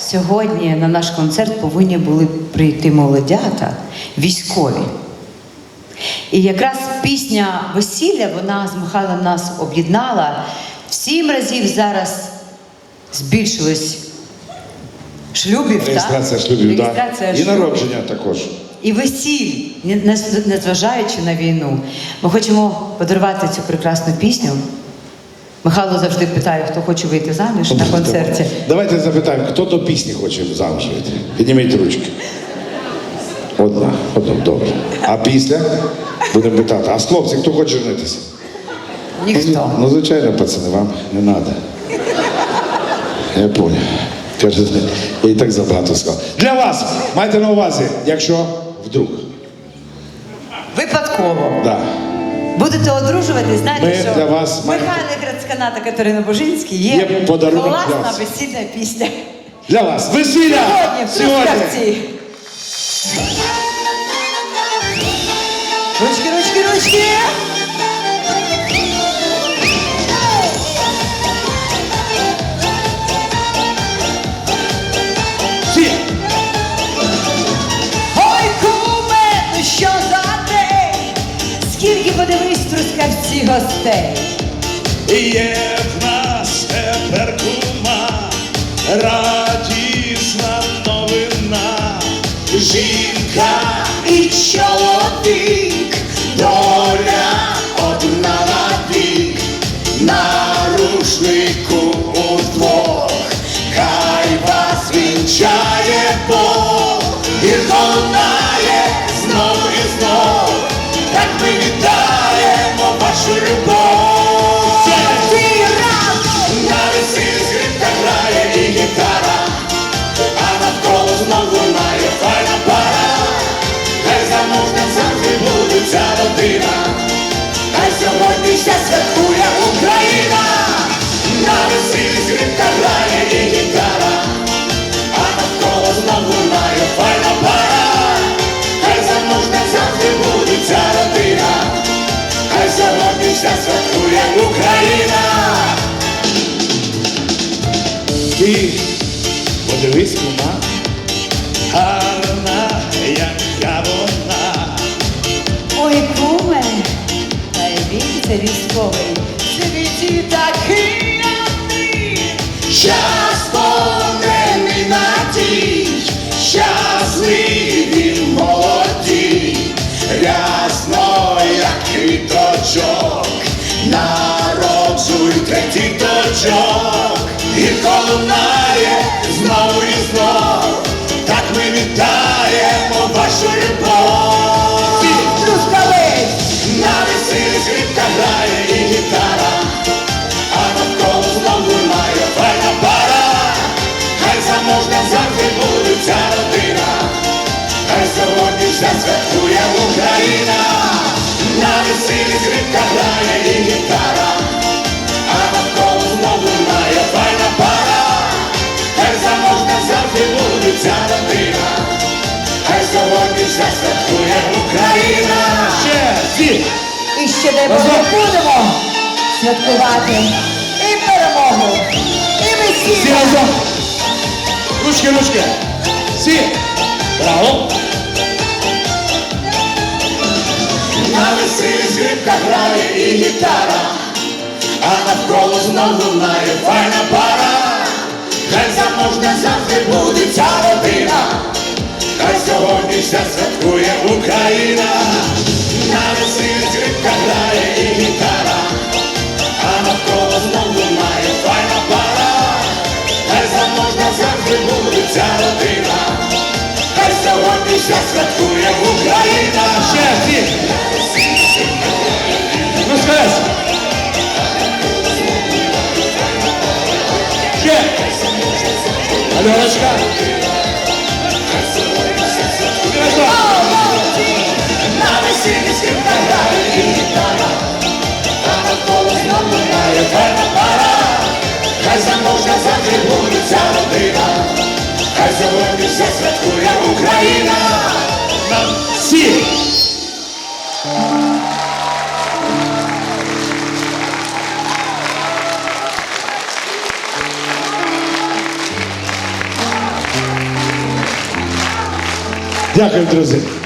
сьогодні на наш концерт повинні були прийти молодята, військові. І якраз пісня весілля вона з Михайлом нас об'єднала. В сім разів зараз збільшилось шлюбів. Реєстрація так? шлюбів. Реєстрація І шлюбів. народження також. І весіль, не- не- незважаючи на війну, ми хочемо подарувати цю прекрасну пісню. Михайло завжди питає, хто хоче вийти заміж на концерті. Давайте запитаємо, хто до пісні хоче замуж вийти? Підніміть ручки. Одна, одна, добре. А після будемо питати, а з хлопці, хто хоче женитися? Ніхто. Ну, звичайно, пацани, вам не треба. Я понял. Каже, я і так забагато сказав. Для вас, майте на увазі, якщо вдруг. Випадково. Да. Будете одружувати, знаєте, Ми що для вас маємо- Михайло Грацькана та Катерина Божинський є, Є подарунок для класна вас. весільна пісня. Для вас весілля! Сьогодні в Трускавці. Ручки, ручки, ручки. Гостей. Є в нас тепер кума, радісна новина, жінка і чоловік, родина, хай сьогодні ще святкує Україна. На весіллі скрипка грає і гітара, а навколо знову лунає файна пара. Хай заможна завжди буде ця родина, хай сьогодні ще святкує Україна. Ти подивись, кума. гарна, військовий. Світі такий, як ти. Завжди буде ця родина, хай сьогодні вся святкує Україна. Ще всі! І ще Боже будемо святкувати і перемогу, і Всі разом! Ручки, ручки! Всі! Браво! На весіллі скрипка грає і гітара, а навколо знову лунає файна пара. Завжди буде ця родина, хай сьогодні вся святкує Україна. На весіллі скрипка грає і гітара, а навколо знову лунає файна пара. Хай заможна завжди буде ця родина, хай сьогодні вся святкує Україна. Ще всі! Розказ! Пара. Хай заможна завжди буде ця родина, хай сьогодні все святкує Україна. Нам Всі! Já quero trazer.